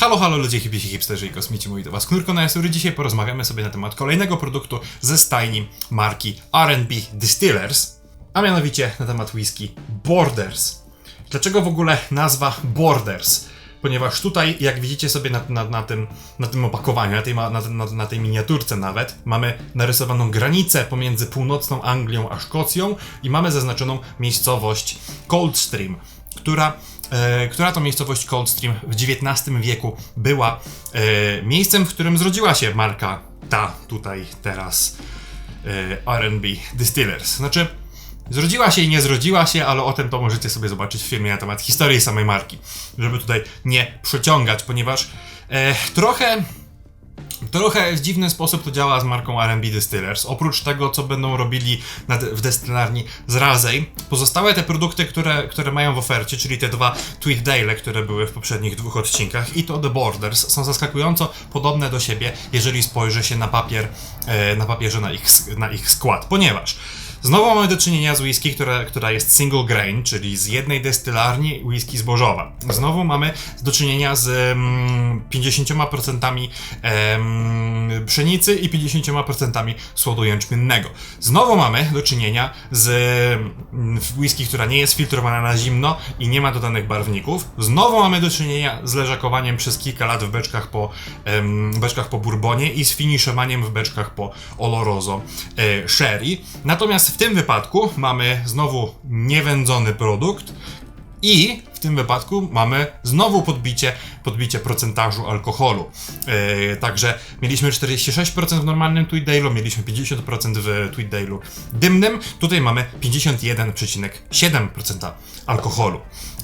Halo, halo ludzie, hipiesi, hipsterzy i kosmici, mówi do was Knurko na Jasury. Dzisiaj porozmawiamy sobie na temat kolejnego produktu ze stajni marki R&B Distillers, a mianowicie na temat whisky Borders. Dlaczego w ogóle nazwa Borders? Ponieważ tutaj, jak widzicie sobie na, na, na, tym, na tym opakowaniu, na tej, na, na tej miniaturce nawet, mamy narysowaną granicę pomiędzy północną Anglią a Szkocją i mamy zaznaczoną miejscowość Coldstream, która, e, która to miejscowość Coldstream w XIX wieku była e, miejscem, w którym zrodziła się marka ta tutaj teraz e, R&B Distillers. Znaczy, Zrodziła się i nie zrodziła się, ale o tym to możecie sobie zobaczyć w filmie na temat historii samej marki. Żeby tutaj nie przeciągać, ponieważ e, trochę. Trochę w dziwny sposób to działa z marką R&B Distillers. Oprócz tego, co będą robili w destylarni z Razej, pozostałe te produkty, które, które mają w ofercie, czyli te dwa Tweedale, które były w poprzednich dwóch odcinkach i to The Borders, są zaskakująco podobne do siebie, jeżeli spojrzy się na papier, e, na papierze na ich, na ich skład, ponieważ Znowu mamy do czynienia z whisky, która, która jest single grain, czyli z jednej destylarni whisky zbożowa. Znowu mamy do czynienia z mm, 50% em, pszenicy i 50% słodu jęczmiennego. Znowu mamy do czynienia z mm, whisky, która nie jest filtrowana na zimno i nie ma dodanych barwników. Znowu mamy do czynienia z leżakowaniem przez kilka lat w beczkach po, em, beczkach po bourbonie i z finiszowaniem w beczkach po oloroso e, sherry. Natomiast w tym wypadku mamy znowu niewędzony produkt i w tym wypadku mamy znowu podbicie, podbicie procentażu alkoholu. E, także mieliśmy 46% w normalnym Tweedale'u, mieliśmy 50% w Tweedale'u dymnym. Tutaj mamy 51,7% alkoholu.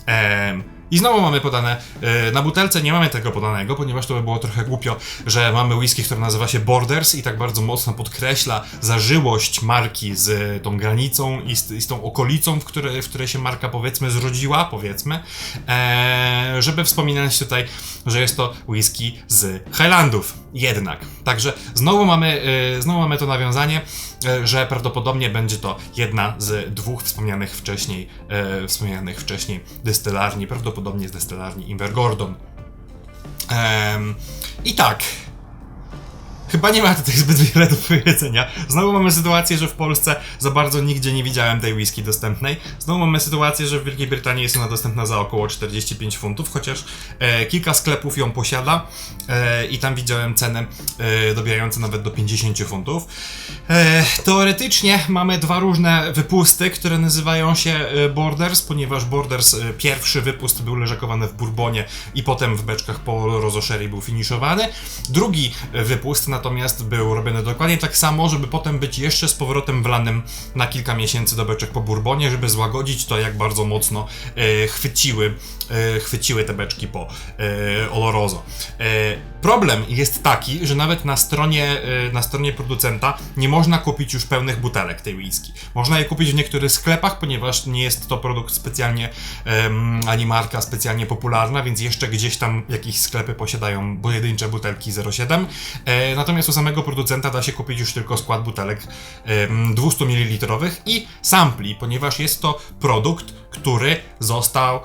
E, i znowu mamy podane, e, na butelce nie mamy tego podanego, ponieważ to by było trochę głupio, że mamy whisky, która nazywa się Borders i tak bardzo mocno podkreśla zażyłość marki z tą granicą i z, i z tą okolicą, w, które, w której się marka powiedzmy zrodziła, powiedzmy, e, żeby wspominać tutaj, że jest to whisky z Highlandów jednak. Także znowu mamy, e, znowu mamy to nawiązanie, e, że prawdopodobnie będzie to jedna z dwóch wspomnianych wcześniej, e, wspomnianych wcześniej destylarni, prawdopodobnie z destylarni Invergordon. I tak. Chyba nie ma tutaj zbyt wiele do powiedzenia. Znowu mamy sytuację, że w Polsce za bardzo nigdzie nie widziałem tej whisky dostępnej. Znowu mamy sytuację, że w Wielkiej Brytanii jest ona dostępna za około 45 funtów, chociaż e, kilka sklepów ją posiada e, i tam widziałem cenę e, dobijające nawet do 50 funtów. E, teoretycznie mamy dwa różne wypusty, które nazywają się e, Borders, ponieważ Borders e, pierwszy wypust był leżakowany w Bourbonie i potem w beczkach po Rozo Sherry był finiszowany. Drugi e, wypust natomiast był robiony dokładnie tak samo, żeby potem być jeszcze z powrotem wlanym na kilka miesięcy do beczek po Bourbonie, żeby złagodzić to, jak bardzo mocno e, chwyciły, e, chwyciły te beczki po e, Oloroso. E, problem jest taki, że nawet na stronie, e, na stronie producenta nie można kupić już pełnych butelek tej whisky. Można je kupić w niektórych sklepach, ponieważ nie jest to produkt specjalnie, em, ani marka specjalnie popularna, więc jeszcze gdzieś tam jakieś sklepy posiadają pojedyncze butelki 0,7. E, natomiast u samego producenta da się kupić już tylko skład butelek em, 200 ml i sampli, ponieważ jest to produkt, który został e,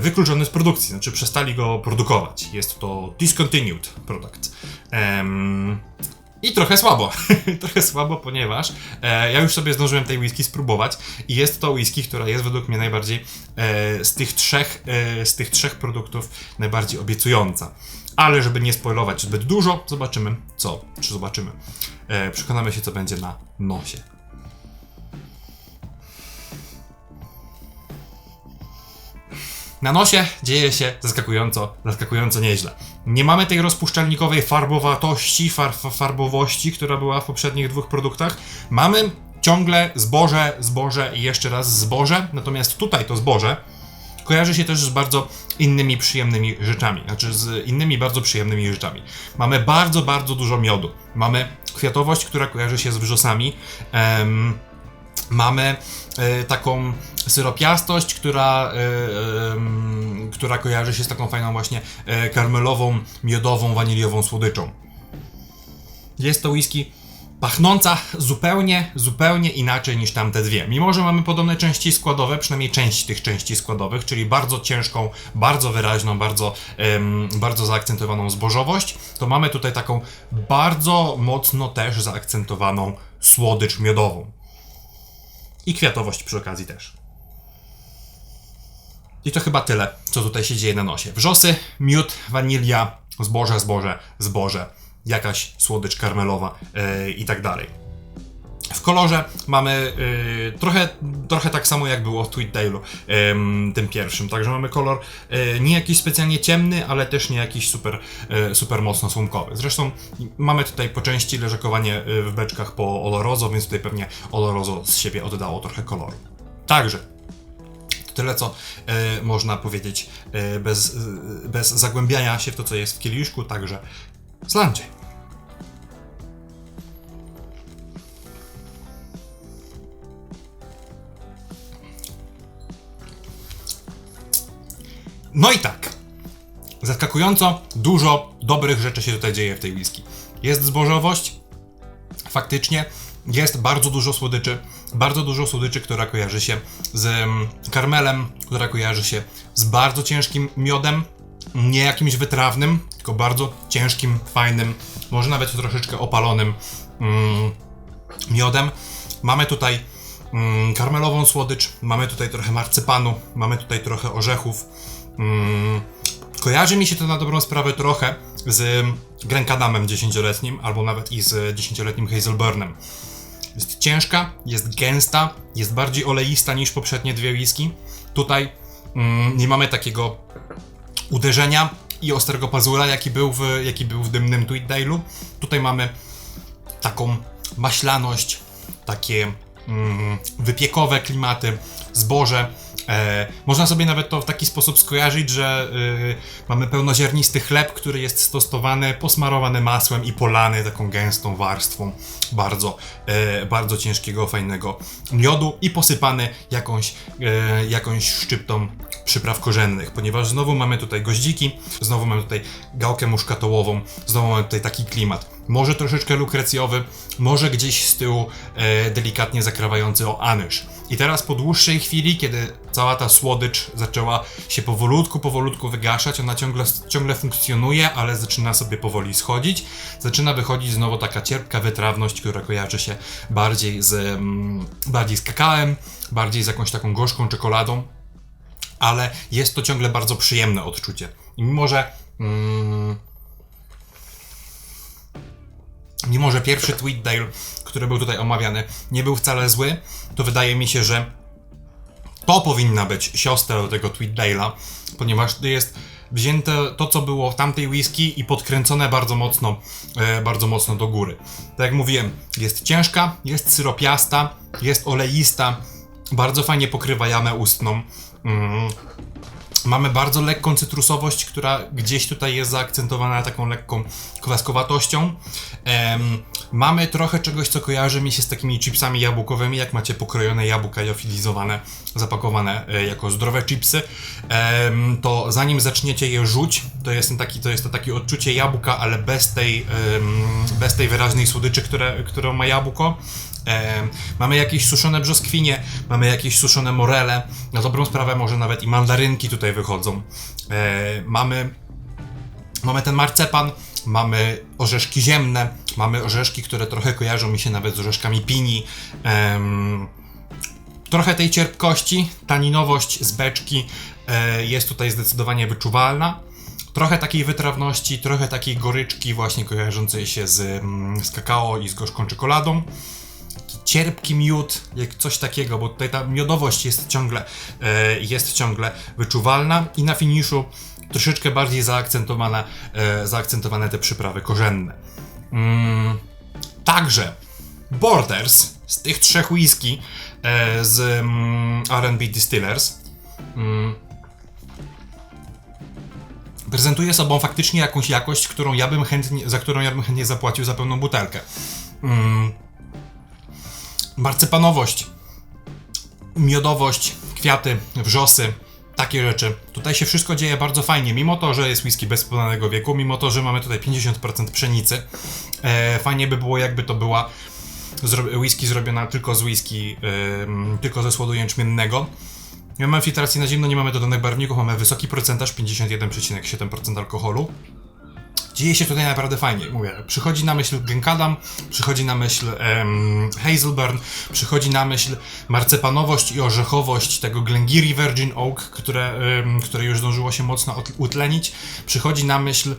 wykluczony z produkcji, znaczy przestali go produkować. Jest to discontinued product. I trochę słabo. trochę słabo, ponieważ e, ja już sobie zdążyłem tej whisky spróbować i jest to whisky, która jest według mnie najbardziej e, z, tych trzech, e, z tych trzech produktów najbardziej obiecująca. Ale żeby nie spoilować zbyt dużo, zobaczymy co, czy zobaczymy. E, przekonamy się, co będzie na nosie. Na nosie dzieje się zaskakująco, zaskakująco nieźle. Nie mamy tej rozpuszczalnikowej farbowatości, far, fa- farbowości, która była w poprzednich dwóch produktach. Mamy ciągle zboże, zboże i jeszcze raz zboże, natomiast tutaj to zboże kojarzy się też z bardzo innymi przyjemnymi rzeczami, znaczy z innymi bardzo przyjemnymi rzeczami. Mamy bardzo, bardzo dużo miodu. Mamy kwiatowość, która kojarzy się z wrzosami. Em, mamy e, taką syropiastość, która, e, em, która kojarzy się z taką fajną właśnie e, karmelową, miodową, waniliową słodyczą. Jest to whisky pachnąca zupełnie, zupełnie inaczej niż tamte dwie. Mimo, że mamy podobne części składowe, przynajmniej część tych części składowych, czyli bardzo ciężką, bardzo wyraźną, bardzo, em, bardzo zaakcentowaną zbożowość, to mamy tutaj taką bardzo mocno też zaakcentowaną słodycz miodową. I kwiatowość przy okazji też. I to chyba tyle, co tutaj się dzieje na nosie. Wrzosy, miód, wanilia, zboże, zboże, zboże, jakaś słodycz karmelowa yy, i tak dalej. W kolorze mamy yy, trochę, trochę tak samo jak było w Tweetdale'u, yy, tym pierwszym. Także mamy kolor yy, nie jakiś specjalnie ciemny, ale też nie jakiś super, yy, super mocno słomkowy. Zresztą mamy tutaj po części leżakowanie w beczkach po Olorozo, więc tutaj pewnie Olorozo z siebie oddało trochę koloru. Także tyle, co e, można powiedzieć e, bez, e, bez zagłębiania się w to, co jest w kieliszku, także slandzie. No i tak. Zaskakująco dużo dobrych rzeczy się tutaj dzieje w tej whisky. Jest zbożowość, faktycznie jest bardzo dużo słodyczy, bardzo dużo słodyczy, która kojarzy się z mm, karmelem, która kojarzy się z bardzo ciężkim miodem, nie jakimś wytrawnym, tylko bardzo ciężkim, fajnym, może nawet troszeczkę opalonym mm, miodem. Mamy tutaj mm, karmelową słodycz, mamy tutaj trochę marcypanu, mamy tutaj trochę orzechów. Mm, kojarzy mi się to na dobrą sprawę trochę z Glencadamem 10-letnim, albo nawet i z 10-letnim Hazelburnem. Jest ciężka, jest gęsta, jest bardziej oleista niż poprzednie dwie whisky. Tutaj mm, nie mamy takiego uderzenia i ostrego pazura, jaki był w, jaki był w dymnym Tweetdale'u. Tutaj mamy taką maślaność, takie wypiekowe klimaty, zboże. E, można sobie nawet to w taki sposób skojarzyć, że y, mamy pełnoziarnisty chleb, który jest stosowany, posmarowany masłem i polany taką gęstą warstwą bardzo, e, bardzo ciężkiego, fajnego miodu i posypany jakąś, e, jakąś szczyptą przypraw korzennych, ponieważ znowu mamy tutaj goździki, znowu mamy tutaj gałkę muszkatołową, znowu mamy tutaj taki klimat. Może troszeczkę lukrecjowy, może gdzieś z tyłu e, delikatnie zakrawający o anyż. I teraz po dłuższej chwili, kiedy cała ta słodycz zaczęła się powolutku, powolutku wygaszać, ona ciągle, ciągle funkcjonuje, ale zaczyna sobie powoli schodzić, zaczyna wychodzić znowu taka cierpka wytrawność, która kojarzy się bardziej z, mm, bardziej z kakałem, bardziej z jakąś taką gorzką czekoladą, ale jest to ciągle bardzo przyjemne odczucie. I mimo, że mm, mimo, że pierwszy Tweetdale, który był tutaj omawiany, nie był wcale zły, to wydaje mi się, że to powinna być siostra do tego Tweetdale'a, ponieważ jest wzięte to, co było w tamtej whisky i podkręcone bardzo mocno, e, bardzo mocno do góry. Tak jak mówiłem, jest ciężka, jest syropiasta, jest oleista, bardzo fajnie pokrywa jamę ustną. Mm. Mamy bardzo lekką cytrusowość, która gdzieś tutaj jest zaakcentowana taką lekką kwaskowatością. Em, mamy trochę czegoś, co kojarzy mi się z takimi chipsami jabłkowymi, jak macie pokrojone jabłka jofilizowane, zapakowane e, jako zdrowe chipsy. To zanim zaczniecie je rzuć, to jest, taki, to jest to takie odczucie jabłka, ale bez tej, bez tej wyraźnej słodyczy, które, którą ma jabłko. Mamy jakieś suszone brzoskwinie, mamy jakieś suszone morele, na dobrą sprawę może nawet i mandarynki tutaj wychodzą. E, mamy, mamy ten marcepan, mamy orzeszki ziemne, mamy orzeszki, które trochę kojarzą mi się nawet z orzeszkami pini. Trochę tej cierpkości, taninowość z beczki e, jest tutaj zdecydowanie wyczuwalna. Trochę takiej wytrawności, trochę takiej goryczki właśnie kojarzącej się z, mm, z kakao i z gorzką czekoladą cierpki miód, jak coś takiego, bo tutaj ta miodowość jest ciągle, e, jest ciągle wyczuwalna i na finiszu troszeczkę bardziej zaakcentowane, e, zaakcentowane te przyprawy korzenne. Mm, także Borders z tych trzech whisky e, z mm, R&B Distillers mm, prezentuje sobą faktycznie jakąś jakość, którą ja bym chętnie, za którą ja bym chętnie zapłacił za pełną butelkę. Mm, marcypanowość, miodowość, kwiaty, wrzosy, takie rzeczy. Tutaj się wszystko dzieje bardzo fajnie, mimo to, że jest whisky bez wieku, mimo to, że mamy tutaj 50% pszenicy. E, fajnie by było, jakby to była zro- whisky zrobiona tylko z whisky, ym, tylko ze słodu jęczmiennego. Nie mamy filtracji na zimno, nie mamy dodanych barwników, mamy wysoki procentaż, 51,7% alkoholu. Dzieje się tutaj naprawdę fajnie. Mówię, przychodzi na myśl Genkadam, przychodzi na myśl Hazelburn, przychodzi na myśl marcepanowość i orzechowość tego Glengarry Virgin Oak, które, które już zdążyło się mocno ut- utlenić. Przychodzi na myśl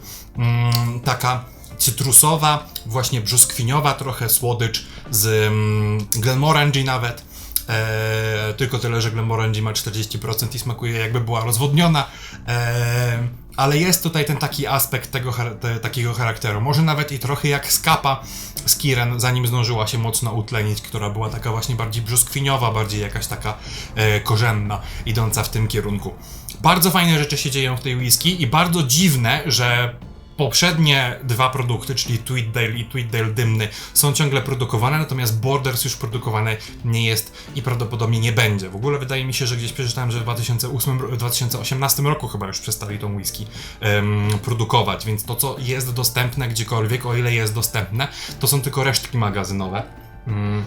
taka cytrusowa, właśnie brzoskwiniowa trochę słodycz z mm, Glenmorangie nawet. E, tylko tyle, że Glenmorangie ma 40% i smakuje jakby była rozwodniona. E, ale jest tutaj ten taki aspekt tego te, takiego charakteru. Może nawet i trochę jak skapa z Kiren, zanim zdążyła się mocno utlenić, która była taka właśnie bardziej brzoskwiniowa, bardziej jakaś taka e, korzenna, idąca w tym kierunku. Bardzo fajne rzeczy się dzieją w tej whisky i bardzo dziwne, że poprzednie dwa produkty, czyli Tweedale i Tweedale dymny, są ciągle produkowane, natomiast Borders już produkowane nie jest i prawdopodobnie nie będzie. W ogóle wydaje mi się, że gdzieś przeczytałem, że w 2008, ro- 2018 roku chyba już przestali tą whisky em, produkować, więc to, co jest dostępne gdziekolwiek, o ile jest dostępne, to są tylko resztki magazynowe. Mm.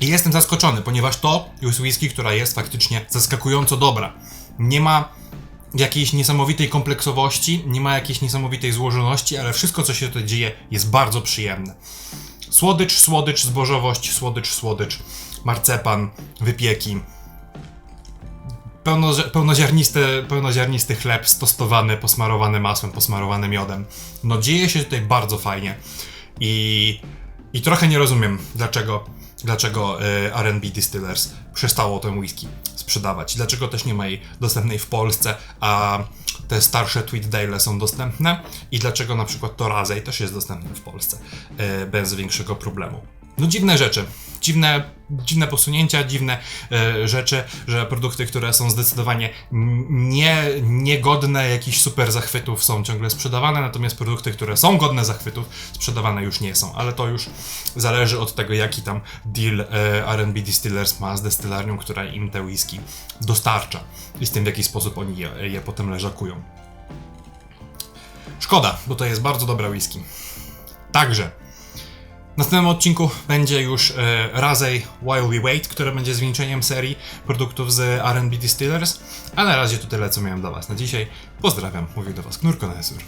I jestem zaskoczony, ponieważ to jest whisky, która jest faktycznie zaskakująco dobra. Nie ma jakiejś niesamowitej kompleksowości, nie ma jakiejś niesamowitej złożoności, ale wszystko, co się tutaj dzieje, jest bardzo przyjemne. Słodycz, słodycz, zbożowość, słodycz, słodycz, marcepan, wypieki. Pełno, pełnoziarnisty, pełnoziarnisty chleb stostowany, posmarowany masłem, posmarowany miodem. No dzieje się tutaj bardzo fajnie. I, i trochę nie rozumiem, dlaczego, dlaczego y, R&B Distillers przestało tę whisky sprzedawać. Dlaczego też nie ma jej dostępnej w Polsce, a te starsze Tweedale są dostępne i dlaczego na przykład to Razej też jest dostępny w Polsce y, bez większego problemu. No dziwne rzeczy, dziwne, dziwne posunięcia, dziwne e, rzeczy, że produkty, które są zdecydowanie nie, niegodne jakichś super zachwytów są ciągle sprzedawane, natomiast produkty, które są godne zachwytów sprzedawane już nie są, ale to już zależy od tego, jaki tam deal e, R&B Distillers ma z destylarnią, która im te whisky dostarcza i z tym, w jaki sposób oni je, je potem leżakują. Szkoda, bo to jest bardzo dobra whisky. Także w następnym odcinku będzie już e, Razej While We Wait, które będzie zwieńczeniem serii produktów z R&B Distillers. A na razie to tyle, co miałem dla Was na dzisiaj. Pozdrawiam, mówił do Was Knur Konesur.